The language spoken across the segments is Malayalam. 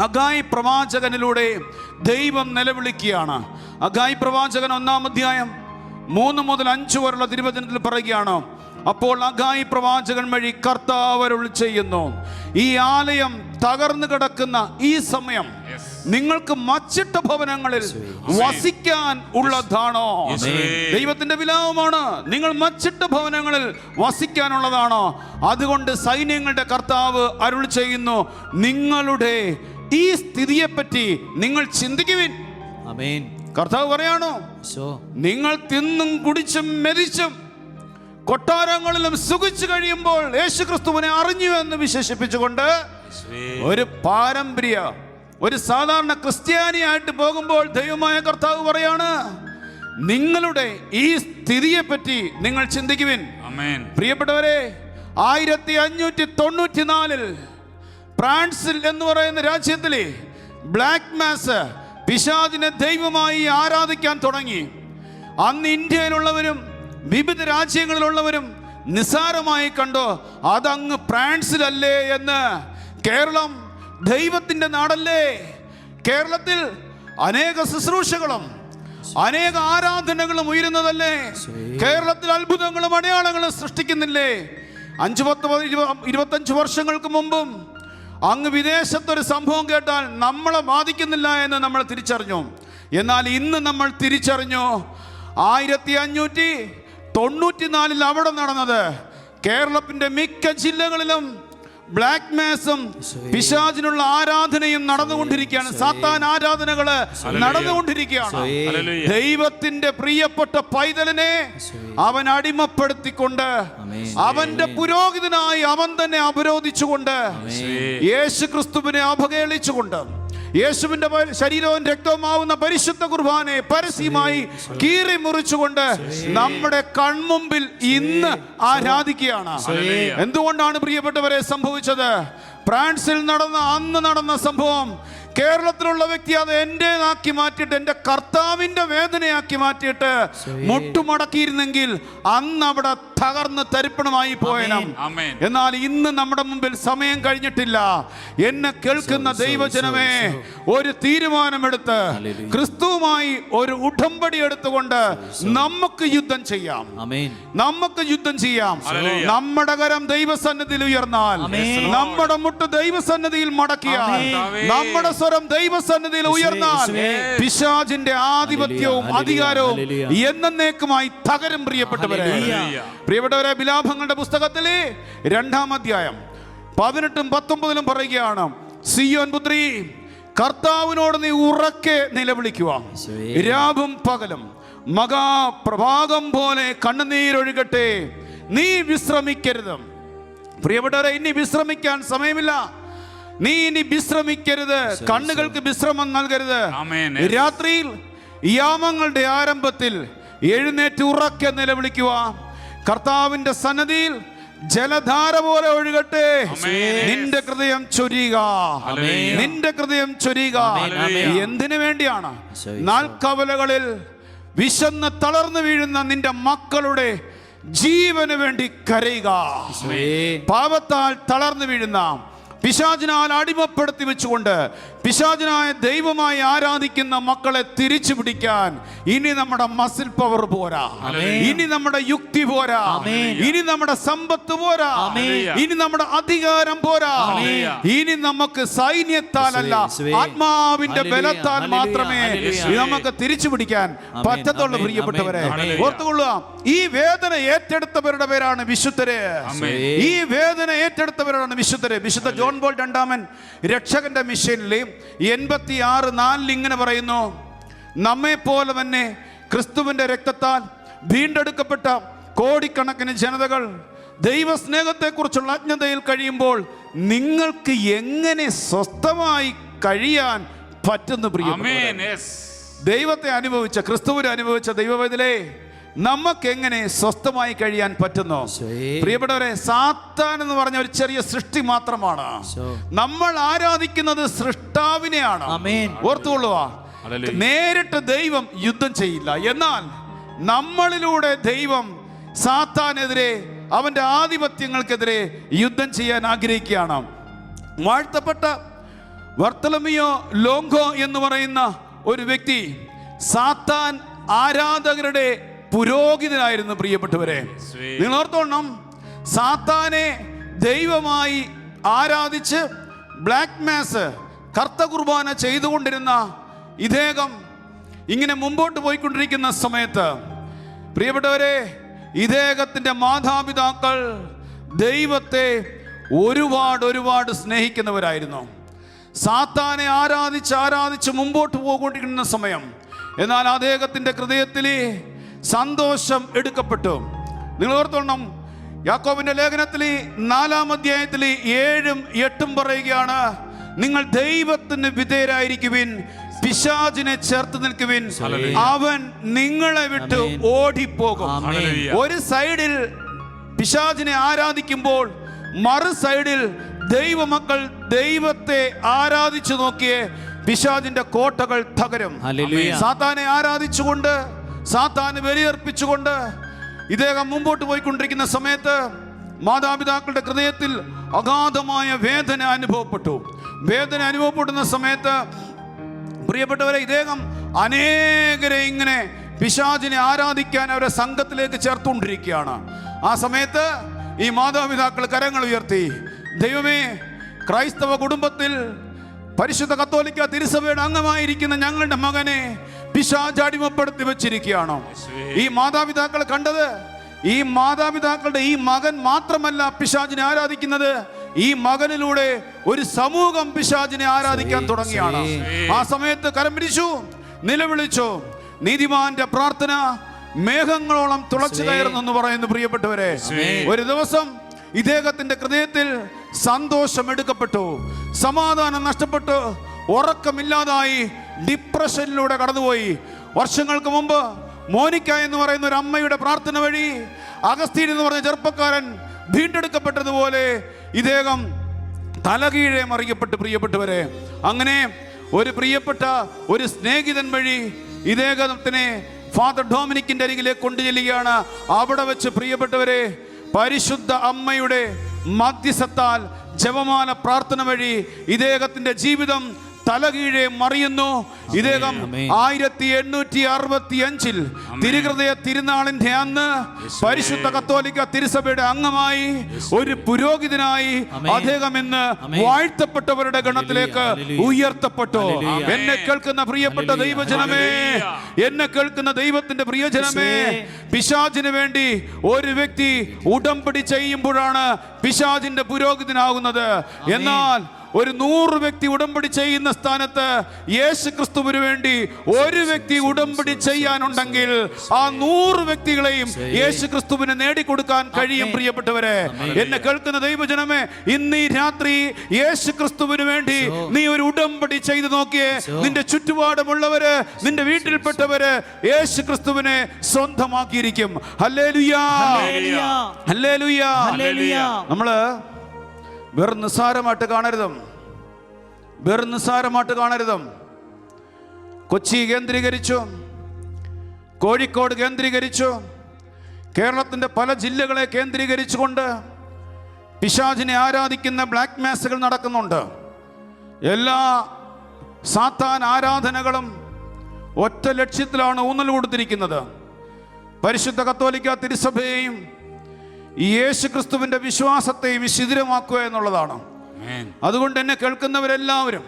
അഗായി പ്രവാചകനിലൂടെ ദൈവം നിലവിളിക്കുകയാണ്. അഗായ് പ്രവാചകൻ ഒന്നാം അധ്യായം മൂന്ന് മുതൽ അഞ്ച് വരെയുള്ള തിരുവചനത്തിൽ പറയുകയാണ് അപ്പോൾ അഗായി പ്രവാചകൻ വഴി കർത്താവരുൾ ചെയ്യുന്നു. ഈ ആലയം തകർന്നു കിടക്കുന്ന ഈ സമയം നിങ്ങൾക്ക് മച്ചിട്ട ഭവനങ്ങളിൽ വസിക്കാൻ ഉള്ളതാണോ? ദൈവത്തിന്റെ വിലാപമാണ്. നിങ്ങൾ മച്ചിട്ട ഭവനങ്ങളിൽ വസിക്കാനുള്ളതാണോ. അതുകൊണ്ട് സൈന്യങ്ങളുടെ കർത്താവ് അരുൾ ചെയ്യുന്നു. നിങ്ങളുടെ ഈ സ്ഥിതിയെപ്പറ്റി നിങ്ങൾ ചിന്തിക്കുവിൻ. അമേൻ കർത്താവ് പറയാണോ നിങ്ങൾ തിന്നും കുടിച്ചും മെതിച്ചും കൊട്ടാരങ്ങളിലും സുഖിച്ചു കഴിയുമ്പോൾ യേശു ക്രിസ്തുവിനെ അറിഞ്ഞു എന്ന് വിശേഷിപ്പിച്ചുകൊണ്ട് ഒരു പാരമ്പര്യ ഒരു സാധാരണ ക്രിസ്ത്യാനിയായിട്ട് പോകുമ്പോൾ ദൈവമായ കർത്താവ് പറയാണ് നിങ്ങളുടെ ഈ സ്ഥിതിയെ പറ്റി നിങ്ങൾ ചിന്തിക്കുവിൻ. പ്രിയപ്പെട്ടവരെ ആയിരത്തി അഞ്ഞൂറ്റി തൊണ്ണൂറ്റി നാലിൽ ഫ്രാൻസിൽ എന്ന് പറയുന്ന രാജ്യത്തിലെ ബ്ലാക്ക് മാസ് പിശാദിനെ ദൈവമായി ആരാധിക്കാൻ തുടങ്ങി. അന്ന് ഇന്ത്യയിലുള്ളവരും വിവിധ രാജ്യങ്ങളിലുള്ളവരും നിസ്സാരമായി കണ്ടോ അതങ്ങ് ഫ്രാൻസിലല്ലേ എന്ന്. കേരളം ദൈവത്തിന്റെ നാടല്ലേ? കേരളത്തിൽ അനേക ശുശ്രൂഷകളും അനേക ആരാധനകളും ഉയരുന്നതല്ലേ? കേരളത്തിൽ അത്ഭുതങ്ങളും അടയാളങ്ങളും സൃഷ്ടിക്കുന്നില്ലേ? അഞ്ചു പത്ത് പതി- ഇരുപ- ഇരുപത്തഞ്ച് വർഷങ്ങൾക്ക് മുമ്പും അങ്ങ് വിദേശത്തൊരു സംഭവം കേട്ടാൽ നമ്മളെ ബാധിക്കുന്നില്ല എന്ന് നമ്മൾ തിരിച്ചറിഞ്ഞു. എന്നാൽ ഇന്ന് നമ്മൾ തിരിച്ചറിഞ്ഞു ആയിരത്തി അഞ്ഞൂറ്റി തൊണ്ണൂറ്റിനാലിൽ അവിടെ നടന്നത് കേരളത്തിന്റെ മിക്ക ജില്ലകളിലും ബ്ലാക്ക് മാസും പിശാചിനുള്ള ആരാധനയും നടന്നുകൊണ്ടിരിക്കുകയാണ്. സാത്താൻ ആരാധനകൾ നടന്നുകൊണ്ടിരിക്കുകയാണ്. ദൈവത്തിന്റെ പ്രിയപ്പെട്ട പൈതലിനെ അവൻ അടിമപ്പെടുത്തിക്കൊണ്ട് ആമേൻ. അവന്റെ പുരോഹിതനായി അവൻ തന്നെ അപരോധിച്ചുകൊണ്ട് യേശു ക്രിസ്തുവിനെ അപകേളിച്ചുകൊണ്ട് യേശുവിന്റെ ശരീരവും രക്തവുമാവുന്ന പരിശുദ്ധ കുർബാനെ പരസ്യമായി കീറി മുറിച്ചുകൊണ്ട് നമ്മുടെ കൺമുമ്പിൽ ഇന്ന് ആരാധിക്കുകയാണ്. എന്തുകൊണ്ടാണ് പ്രിയപ്പെട്ടവരെ സംഭവിച്ചത്? ഫ്രാൻസിൽ നടന്ന അന്ന് നടന്ന സംഭവം കേരളത്തിലുള്ള വ്യക്തി അത് എന്റെതാക്കി മാറ്റിയിട്ട് എന്റെ കർത്താവിന്റെ വേദനയാക്കി മാറ്റിയിട്ട് മുട്ടുമടക്കിയിരുന്നെങ്കിൽ അന്ന് അവിടെ തകർന്ന് തരിപ്പണമായി പോയനം. എന്നാൽ ഇന്ന് നമ്മുടെ മുമ്പിൽ സമയം കഴിഞ്ഞിട്ടില്ല. എന്നെ കേൾക്കുന്ന ദൈവജനമേ ഒരു തീരുമാനമെടുത്ത് ക്രിസ്തുവുമായി ഒരു ഉടമ്പടി എടുത്തുകൊണ്ട് നമുക്ക് യുദ്ധം ചെയ്യാം. നമുക്ക് യുദ്ധം ചെയ്യാം. നമ്മുടെ കരം ദൈവസന്നിധിയിൽ ഉയർന്നാൽ. നമ്മുടെ മുട്ട് ദൈവസന്നിധിയിൽ മടക്കിയാൽ. നമ്മുടെ സ്വരം ദൈവസന്നിധിയിൽ ഉയർന്നാൽ പിശാജിന്റെ ആധിപത്യവും അധികാരവും. എന്നേക്കുമായി തകരും പ്രിയപ്പെട്ടവരെ. പ്രിയപ്പെട്ടവരെ ബിലാഭങ്ങളുടെ പുസ്തകത്തിൽ രണ്ടാം അധ്യായം പതിനെട്ടും പത്തൊമ്പതിലും പറയുകയാണ് സിയോൻ പുത്രി കർത്താവിനോട് നീ ഉറക്കെ നിലവിളിക്കുക. രാവും പകലും മകാപ്രഭാതം പോലെ കണ്ണുനീരൊഴുകട്ടെ. നീ വിശ്രമിക്കരുത്. പ്രിയപ്പെട്ടവരെ ഇനി വിശ്രമിക്കാൻ സമയമില്ല. നീ ഇനി വിശ്രമിക്കരുത്. കണ്ണുകൾക്ക് വിശ്രമം നൽകരുത്. രാത്രിയിൽ യാമങ്ങളുടെ ആരംഭത്തിൽ എഴുന്നേറ്റ് ഉറക്കെ നിലവിളിക്കുക. കർത്താവിന്റെ സന്നദ്ധിയിൽ ജലധാര പോലെ ഒഴുകട്ടെ. നിന്റെ ഹൃദയം ചൊരിയുക. നിന്റെ ഹൃദയം ചൊരിയുക. എന്തിനു വേണ്ടിയാണ്. നാൽക്കവലകളിൽ വിശന്ന് തളർന്നു വീഴുന്ന നിന്റെ മക്കളുടെ ജീവന് വേണ്ടി കരയുക. പാപത്താൽ തളർന്നു വീഴുന്ന പിശാചിനാൽ അടിമപ്പെടുത്തി വെച്ചുകൊണ്ട് പിശാചിനായ ദൈവമായി ആരാധിക്കുന്ന മക്കളെ തിരിച്ചു പിടിക്കാൻ ഇനി നമ്മുടെ മസിൽ പവർ പോരാ. ഇനി നമ്മുടെ യുക്തി പോരാ. ഇനി നമ്മുടെ സമ്പത്ത് പോരാ. ഇനി നമ്മുടെ അധികാരം പോരാ. ഇനി നമുക്ക് സൈന്യത്താലല്ല. ആത്മാവിന്റെ ബലത്താൽ മാത്രമേ നമുക്ക് തിരിച്ചു പിടിക്കാൻ പറ്റത്തുള്ളൂ പ്രിയപ്പെട്ടവരെ. ഓർത്തുകൊള്ളുക ഈ വേദന ഏറ്റെടുത്തവരുടെ പേരാണ് വിശുദ്ധര്. ഈ വേദന ഏറ്റെടുത്തവരാണ് വിശുദ്ധര് വിശുദ്ധ ജോൺ ബോൾ രണ്ടാമൻ രക്ഷകന്റെ മിഷനിൽ എൺപത്തി ആറ് നാലിൽ ഇങ്ങനെ പറയുന്നു നമ്മെ പോലെ തന്നെ ക്രിസ്തുവിന്റെ രക്തത്താൽ വീണ്ടെടുക്കപ്പെട്ട കോടിക്കണക്കിന് ജനതകൾ ദൈവസ്നേഹത്തെക്കുറിച്ചുള്ള അജ്ഞതയിൽ കഴിയുമ്പോൾ നിങ്ങൾക്ക് എങ്ങനെ സ്വസ്ഥമായി കഴിയാൻ പറ്റുന്നു പ്രിയ ദൈവത്തെ അനുഭവിച്ച ക്രിസ്തുവിനെ അനുഭവിച്ച ദൈവവേദലേ നമുക്ക് എങ്ങനെ സ്വസ്ഥമായി കഴിയാൻ പറ്റുന്നു? പ്രിയപ്പെട്ടവരെ സാത്താൻ എന്ന് പറഞ്ഞ ഒരു ചെറിയ സൃഷ്ടി മാത്രമാണ്. നമ്മൾ ആരാധിക്കുന്നത് സൃഷ്ടാവിനെയാണ്. ആമേൻ. ഓർത്തുകൊള്ളുക. നേരിട്ട് ദൈവം യുദ്ധം ചെയ്യില്ല. എന്നാൽ നമ്മളിലൂടെ ദൈവം സാത്താനെതിരെ അവന്റെ ആധിപത്യങ്ങൾക്കെതിരെ യുദ്ധം ചെയ്യാൻ ആഗ്രഹിക്കുകയാണ്. വാഴ്ത്തപ്പെട്ട വർത്തലമിയോ ലോങ്കോ എന്ന് പറയുന്ന ഒരു വ്യക്തി സാത്താൻ ആരാധകരുടെ പുരോഹിതനായിരുന്നു പ്രിയപ്പെട്ടവരെ. നിങ്ങൾ ഓർത്തോണം സാത്താനെ ദൈവമായി ആരാധിച്ച് ബ്ലാക്ക് മാസ് കർത്ത കുർബാന ചെയ്തുകൊണ്ടിരുന്ന ഇദ്ദേഹം ഇങ്ങനെ മുമ്പോട്ട് പോയിക്കൊണ്ടിരിക്കുന്ന സമയത്ത് പ്രിയപ്പെട്ടവരെ ഇദ്ദേഹത്തിന്റെ മാതാപിതാക്കൾ ദൈവത്തെ ഒരുപാട് ഒരുപാട് സ്നേഹിക്കുന്നവരായിരുന്നു. സാത്താനെ ആരാധിച്ച് ആരാധിച്ച് മുമ്പോട്ട് പോകൊണ്ടിരിക്കുന്ന സമയം എന്നാൽ അദ്ദേഹത്തിന്റെ ഹൃദയത്തിൽ സന്തോഷം എടുക്കപ്പെട്ടു. നിങ്ങൾ ഓർത്തോണം യാക്കോബിന്റെ ലേഖനത്തിൽ നാലാം അധ്യായത്തിൽ ഏഴും എട്ടും പറയുകയാണ് നിങ്ങൾ ദൈവത്തിന് വിധേയരായിരിക്കുവിൻ പിശാചിനെ ചേർത്ത് നിൽക്കുവിൻ. അവൻ നിങ്ങളെ വിട്ട് ഓടിപ്പോകും. ഒരു സൈഡിൽ പിശാചിനെ ആരാധിക്കുമ്പോൾ മറു സൈഡിൽ ദൈവമക്കൾ ദൈവത്തെ ആരാധിച്ചു നോക്കിയേ പിശാചിന്റെ കോട്ടകൾ തകരും. സാത്താനെ ആരാധിച്ചുകൊണ്ട് സാത്താന് ബലിയർപ്പിച്ചുകൊണ്ട് ഇദ്ദേഹം മുമ്പോട്ട് പോയിക്കൊണ്ടിരിക്കുന്ന സമയത്ത് മാതാപിതാക്കളുടെ ഹൃദയത്തിൽ അഗാധമായ വേദന അനുഭവപ്പെട്ടു. വേദന അനുഭവപ്പെടുന്ന സമയത്ത് പ്രിയപ്പെട്ടവരെ ഇദ്ദേഹം അനേകരെ ഇങ്ങനെ പിശാചിനെ ആരാധിക്കാൻ അവരെ സംഘത്തിലേക്ക് ചേർത്തുകൊണ്ടിരിക്കുകയാണ്. ആ സമയത്ത് ഈ മാതാപിതാക്കൾ കരങ്ങൾ ഉയർത്തി ദൈവമേ ക്രൈസ്തവ കുടുംബത്തിൽ പരിശുദ്ധ കത്തോലിക്ക തിരുസഭയുടെ അംഗമായിരിക്കുന്ന ഞങ്ങളുടെ മകനെ പിശാജ് അടിമപ്പെടുത്തി വെച്ചിരിക്കുകയാണോ? ഈ മാതാപിതാക്കൾ കണ്ടത്? ഈ മാതാപിതാക്കളുടെ ഈ മകൻ മാത്രമല്ല പിശാചിനെ ആരാധിക്കുന്നത്. ഈ മകനിലൂടെ ഒരു സമൂഹം പിശാചിനെ ആരാധിക്കാൻ തുടങ്ങിയാണ്. ആ സമയത്ത് കരം പിടിച്ചു നിലവിളിച്ചു. നീതിമാന്റെ പ്രാർത്ഥന മേഘങ്ങളോളം തുളച്ചു കയറുന്നു എന്ന് പറയുന്നു പ്രിയപ്പെട്ടവരെ. ഒരു ദിവസം ഇദ്ദേഹത്തിന്റെ ഹൃദയത്തിൽ സന്തോഷം എടുക്കപ്പെട്ടു. സമാധാനം നഷ്ടപ്പെട്ടു. ഉറക്കമില്ലാതായി. ഡിപ്രഷനിലൂടെ കടന്നുപോയി. വർഷങ്ങൾക്ക് മുമ്പ് മോനിക്ക എന്ന് പറയുന്ന ഒരു അമ്മയുടെ പ്രാർത്ഥന വഴി അഗസ്തീൻ എന്ന് പറഞ്ഞ ചെറുപ്പക്കാരൻ വീണ്ടെടുക്കപ്പെട്ടതുപോലെ ഇദ്ദേഹം തലകീഴെ മറിയപ്പെട്ട് പ്രിയപ്പെട്ടവരെ. അങ്ങനെ ഒരു പ്രിയപ്പെട്ട ഒരു സ്നേഹിതൻ വഴി ഇദ്ദേഹത്തിനെ ഫാദർ ഡോമിനിക്കിന്റെ അരികിലേക്ക് കൊണ്ടുചെല്ലുകയാണ്. അവിടെ വെച്ച് പ്രിയപ്പെട്ടവരെ പരിശുദ്ധ അമ്മയുടെ മധ്യസ്ഥത്താൽ ജപമാല പ്രാർത്ഥന വഴി ഇദ്ദേഹത്തിന്റെ ജീവിതം തലകീഴെ മറിയുന്നു. ഇദ്ദേഹം. ആയിരത്തി എണ്ണൂറ്റി അറുപത്തി അഞ്ചിൽ തിരുഹൃദയ തിരുനാളിന്റെ അന്ന് പരിശുദ്ധ കത്തോലിക്ക തിരുസഭയുടെ അംഗമായി ഒരു പുരോഹിതനായി അദ്ദേഹം ഇന്ന് വാഴ്ത്തപ്പെട്ടവരുടെ ഗണത്തിലേക്ക് ഉയർത്തപ്പെട്ടു. എന്നെ കേൾക്കുന്ന പ്രിയപ്പെട്ട ദൈവജനമേ എന്നെ കേൾക്കുന്ന ദൈവത്തിന്റെ പ്രിയജനമേ. പിശാചിന് വേണ്ടി ഒരു വ്യക്തി ഉടമ്പടി ചെയ്യുമ്പോഴാണ് പിശാചിന്റെ പുരോഹിതനാകുന്നത്. എന്നാൽ ഒരു നൂറ് വ്യക്തി ഉടമ്പടി ചെയ്യുന്ന സ്ഥാനത്ത് യേശു ക്രിസ്തുവിന് വേണ്ടി ഒരു വ്യക്തി ഉടമ്പടി ചെയ്യാനുണ്ടെങ്കിൽ ആ നൂറ് വ്യക്തികളെയും യേശു ക്രിസ്തുവിന് നേടിക്കൊടുക്കാൻ കഴിയും പ്രിയപ്പെട്ടവരെ. എന്നെ കേൾക്കുന്ന ദൈവജനമേ ഇന്ന് ഈ രാത്രി യേശു ക്രിസ്തുവിന് വേണ്ടി നീ ഒരു ഉടമ്പടി ചെയ്തു നോക്കിയേ. നിന്റെ ചുറ്റുപാടുമുള്ളവര് നിന്റെ വീട്ടിൽപ്പെട്ടവര് യേശു ക്രിസ്തുവിനെ സ്വന്തമാക്കിയിരിക്കും ഹല്ലേലൂയാ ഹല്ലേലൂയ. ഹല്ലേലൂയാ ഹല്ലേലൂയ. നമ്മൾ വെറും നിസ്സാരമായിട്ട് കാണരുതും. വെറും നിസ്സാരമായിട്ട് കാണരുതും. കൊച്ചി കേന്ദ്രീകരിച്ചു. കോഴിക്കോട് കേന്ദ്രീകരിച്ചു. കേരളത്തിന്റെ പല ജില്ലകളെ കേന്ദ്രീകരിച്ചുകൊണ്ട് പിശാചിനെ ആരാധിക്കുന്ന ബ്ലാക്ക് മാസുകൾ നടക്കുന്നുണ്ട്. എല്ലാ സാത്താൻ ആരാധനകളും ഒറ്റ ലക്ഷ്യത്തിലാണ് ഊന്നൽ കൊടുത്തിരിക്കുന്നത്. പരിശുദ്ധ കത്തോലിക്ക തിരുസഭയെയും ഈ യേശു ക്രിസ്തുവിന്റെ വിശ്വാസത്തെയും ശിഥിരമാക്കുക എന്നുള്ളതാണ് ആമേൻ. അതുകൊണ്ട് എന്നെ കേൾക്കുന്നവരെല്ലാവരും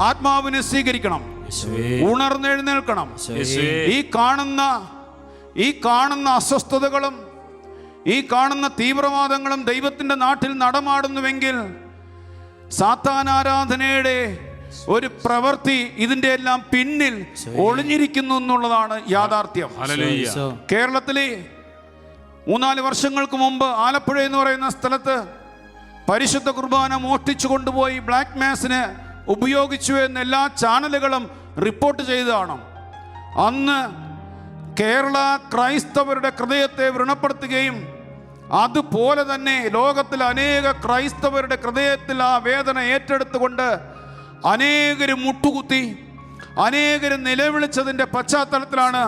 ആത്മാവിനെ സ്വീകരിക്കണം യേശുവേ. ഉണർന്നെഴുന്നേൽക്കണം യേശുവേ. ഈ കാണുന്ന ഈ കാണുന്ന അസ്വസ്ഥതകളും ഈ കാണുന്ന തീവ്രവാദങ്ങളും ദൈവത്തിന്റെ നാട്ടിൽ നടമാടുന്നുവെങ്കിൽ സാത്താനാരാധനയുടെ ഒരു പ്രവൃത്തി ഇതിന്റെ എല്ലാം പിന്നിൽ ഒളിഞ്ഞിരിക്കുന്നു എന്നുള്ളതാണ് യാഥാർത്ഥ്യം. കേരളത്തിലെ മൂന്നാൽ വർഷങ്ങൾക്ക് മുമ്പ് ആലപ്പുഴ എന്ന് പറയുന്ന സ്ഥലത്ത് പരിശുദ്ധ കുർബാന മോഷ്ടിച്ചു കൊണ്ടുപോയി ബ്ലാക്ക് മാസിന് ഉപയോഗിച്ചു എന്ന് എല്ലാ ചാനലുകളും റിപ്പോർട്ട് ചെയ്തതാണ് അന്ന് കേരള ക്രൈസ്തവരുടെ ഹൃദയത്തെ വ്രണപ്പെടുത്തുകയും അതുപോലെ തന്നെ ലോകത്തിൽ അനേക ക്രൈസ്തവരുടെ ഹൃദയത്തിൽ ആ വേദന ഏറ്റെടുത്തുകൊണ്ട് അനേകരും മുട്ടുകുത്തി അനേകരും നിലവിളിച്ചതിന്റെ പശ്ചാത്തലത്തിലാണ്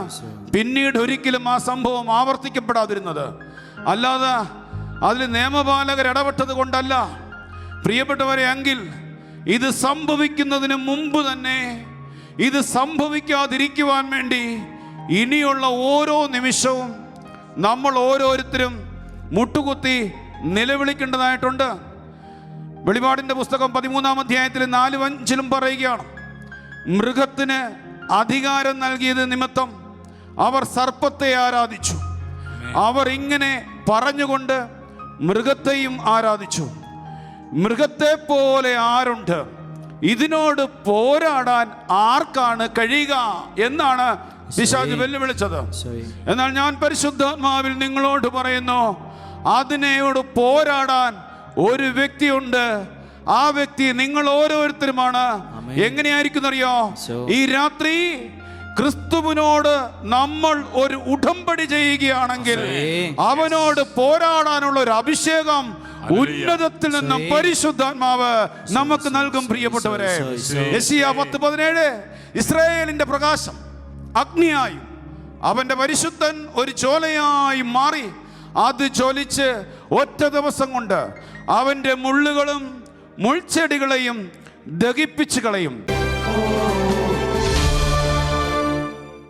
പിന്നീട് ഒരിക്കലും ആ സംഭവം ആവർത്തിക്കപ്പെടാതിരുന്നത്. അല്ലാതെ അതിൽ നിയമപാലകർ ഇടപെട്ടത് കൊണ്ടല്ല. പ്രിയപ്പെട്ടവരെ എങ്കിൽ ഇത് സംഭവിക്കുന്നതിന് മുമ്പ് തന്നെ ഇത് സംഭവിക്കാതിരിക്കുവാൻ വേണ്ടി ഇനിയുള്ള ഓരോ നിമിഷവും നമ്മൾ ഓരോരുത്തരും മുട്ടുകുത്തി നിലവിളിക്കേണ്ടതായിട്ടുണ്ട്. വെളിപാടിന്റെ പുസ്തകം പതിമൂന്നാം അധ്യായത്തിൽ നാലും അഞ്ചിലും പറയുകയാണ് മൃഗത്തിന് അധികാരം നൽകിയത് നിമിത്തം അവർ സർപ്പത്തെ ആരാധിച്ചു. അവർ ഇങ്ങനെ പറഞ്ഞുകൊണ്ട് മൃഗത്തെയും ആരാധിച്ചു. മൃഗത്തെ പോലെ ആരുണ്ട്? ഇതിനോട് പോരാടാൻ ആർക്കാണ് കഴിയുക എന്നാണ് പിശാജ് വെല്ലുവിളിച്ചത്. എന്നാൽ ഞാൻ പരിശുദ്ധാത്മാവിൽ നിങ്ങളോട് പറയുന്നു അതിനെയോട് പോരാടാൻ ഒരു വ്യക്തിയുണ്ട്. ആ വ്യക്തി നിങ്ങൾ ഓരോരുത്തരുമാണ്. എങ്ങനെയായിരിക്കും അറിയോ ഈ രാത്രി ക്രിസ്തുവിനോട് നമ്മൾ ഒരു ഉടമ്പടി ചെയ്യുകയാണെങ്കിൽ അവനോട് പോരാടാനുള്ള ഒരു അഭിഷേകം ഉന്നതത്തിൽ നിന്നും പരിശുദ്ധാത്മാവ് നമുക്ക് നൽകും പ്രിയപ്പെട്ടവരെ. പത്ത് പതിനേഴ്. ഇസ്രായേലിന്റെ പ്രകാശം അഗ്നിയായി. അവന്റെ പരിശുദ്ധൻ ഒരു ചോലയായി മാറി. അത് ചൊലിച്ച് ഒറ്റ ദിവസം കൊണ്ട് അവന്റെ മുള്ളുകളും മുൾച്ചെടികളെയും ദഹിപ്പിച്ചു കളയും.